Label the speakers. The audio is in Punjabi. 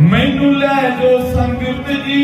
Speaker 1: ਮੈਨੂੰ ਲੈ ਜੋ ਸੰਗਤ ਜੀ।